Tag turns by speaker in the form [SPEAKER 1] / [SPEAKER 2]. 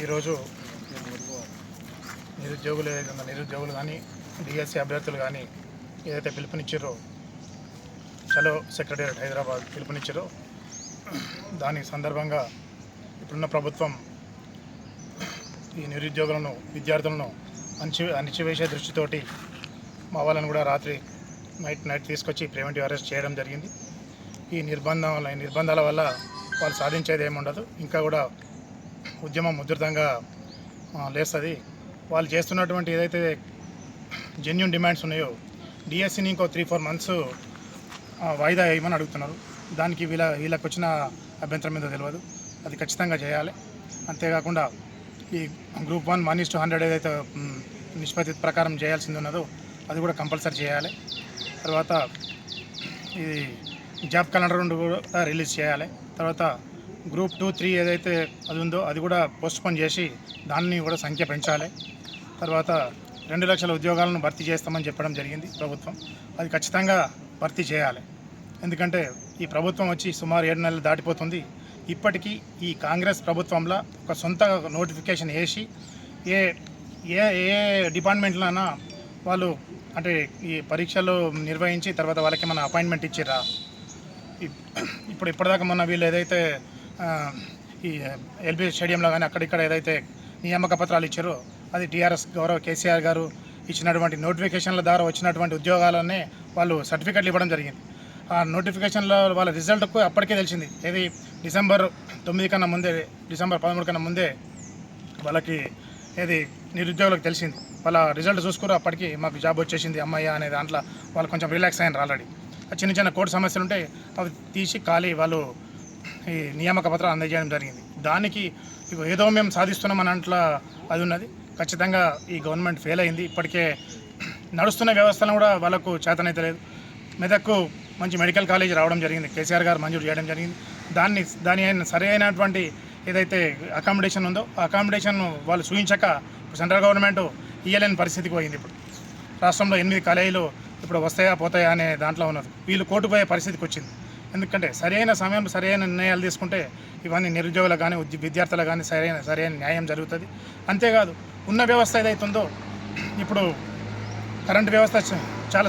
[SPEAKER 1] ఈరోజు నిరుద్యోగులు ఏదైతే నిరుద్యోగులు కానీ డిఎస్సి అభ్యర్థులు కానీ ఏదైతే పిలుపునిచ్చారో చలో సెక్రటేరియట్ హైదరాబాద్ పిలుపునిచ్చారో దాని సందర్భంగా ఇప్పుడున్న ప్రభుత్వం ఈ నిరుద్యోగులను విద్యార్థులను అణచి అణిచివేసే దృష్టితోటి మా వాళ్ళని కూడా రాత్రి నైట్ నైట్ తీసుకొచ్చి ప్రివెంటివ్ అరెస్ట్ చేయడం జరిగింది. ఈ నిర్బంధం ఈ నిర్బంధాల వల్ల వాళ్ళు సాధించేది ఏముండదు. ఇంకా కూడా ఉద్యమం ఉధృతంగా లేస్తుంది. వాళ్ళు చేస్తున్నటువంటి ఏదైతే జెన్యున్ డిమాండ్స్ ఉన్నాయో డిఎస్సిని ఇంకో త్రీ ఫోర్ మంత్స్ వాయిదా వేయమని అడుగుతున్నారు. దానికి వీళ్ళ వీళ్ళకి వచ్చిన అభ్యంతరం మీద తెలియదు అది ఖచ్చితంగా చేయాలి. అంతేకాకుండా ఈ group one one is to hundred ఏదైతే నిష్పత్తి ప్రకారం చేయాల్సింది ఉన్నదో అది కూడా కంపల్సరీ చేయాలి. తర్వాత ఇది జాబ్ క్యాలెండర్ కూడా రిలీజ్ చేయాలి. తర్వాత గ్రూప్ టూ త్రీ ఏదైతే అది ఉందో అది కూడా పోస్ట్పోన్ చేసి దాన్ని కూడా సంఖ్య పెంచాలి. తర్వాత రెండు లక్షల ఉద్యోగాలను భర్తీ చేస్తామని చెప్పడం జరిగింది ప్రభుత్వం. అది ఖచ్చితంగా భర్తీ చేయాలి. ఎందుకంటే ఈ ప్రభుత్వం వచ్చి సుమారు ఏడు నెలలు దాటిపోతుంది. ఇప్పటికీ ఈ కాంగ్రెస్ ప్రభుత్వంలో ఒక సొంత నోటిఫికేషన్ వేసి ఏ ఏ ఏ డిపార్ట్మెంట్లోనా వాళ్ళు అంటే ఈ పరీక్షలు నిర్వహించి తర్వాత వాళ్ళకి మన అపాయింట్మెంట్ ఇచ్చిర్రా? ఇప్పుడు ఇప్పటిదాకా మొన్న వీళ్ళు ఏదైతే ఈ ఎల్బీ స్టేడియంలో కానీ అక్కడిక్కడ ఏదైతే నియామక పత్రాలు ఇచ్చారో అది టీఆర్ఎస్ గౌరవ కేసీఆర్ గారు ఇచ్చినటువంటి నోటిఫికేషన్ల ద్వారా వచ్చినటువంటి ఉద్యోగాలనే వాళ్ళు సర్టిఫికెట్లు ఇవ్వడం జరిగింది. ఆ నోటిఫికేషన్లో వాళ్ళ రిజల్ట్కు అప్పటికే తెలిసింది. ఏది డిసెంబర్ తొమ్మిది కన్నా ముందే డిసెంబర్ పదమూడు కన్నా ముందే వాళ్ళకి ఏది నిరుద్యోగులకు తెలిసింది. వాళ్ళ రిజల్ట్ చూసుకుని అప్పటికి మాకు జాబ్ వచ్చేసింది అమ్మాయి అనే దాంట్లో వాళ్ళు కొంచెం రిలాక్స్ అయ్యారు ఆల్రెడీ. ఆ చిన్న చిన్న కోర్టు సమస్యలు ఉంటే అవి తీసి ఖాళీ వాళ్ళు ఈ నియామక పత్రాలు అందజేయడం జరిగింది. దానికి ఏదో మేము సాధిస్తున్నాం అని అది ఉన్నది. ఖచ్చితంగా ఈ గవర్నమెంట్ ఫెయిల్ అయింది. ఇప్పటికే నడుస్తున్న వ్యవస్థలను కూడా వాళ్ళకు చేతనైతే లేదు. మెదక్కు మంచి మెడికల్ కాలేజ్ రావడం జరిగింది. కేసీఆర్ గారు మంజూరు చేయడం జరిగింది. దాన్ని దాని అయిన సరైనటువంటి ఏదైతే అకామిడేషన్ ఉందో ఆ అకామిడేషన్ వాళ్ళు చూపించక సెంట్రల్ గవర్నమెంట్ ఇయ్యలేని పరిస్థితికి పోయింది ఇప్పుడు. రాష్ట్రంలో ఎనిమిది కాలేజీలు ఇప్పుడు వస్తాయా పోతాయా అనే దాంట్లో ఉన్నది. వీళ్ళు కోర్టు పోయే పరిస్థితికి వచ్చింది. ఎందుకంటే సరైన సమయంలో సరైన నిర్ణయాలు తీసుకుంటే ఇవన్నీ నిరుద్యోగులకు కానీ ఉద్య- విద్యార్థులకు కానీ సరైన సరైన న్యాయం జరుగుతుంది. అంతేకాదు ఉన్న వ్యవస్థ ఏదైతుందో ఇప్పుడు కరెంట్ వ్యవస్థ చాలా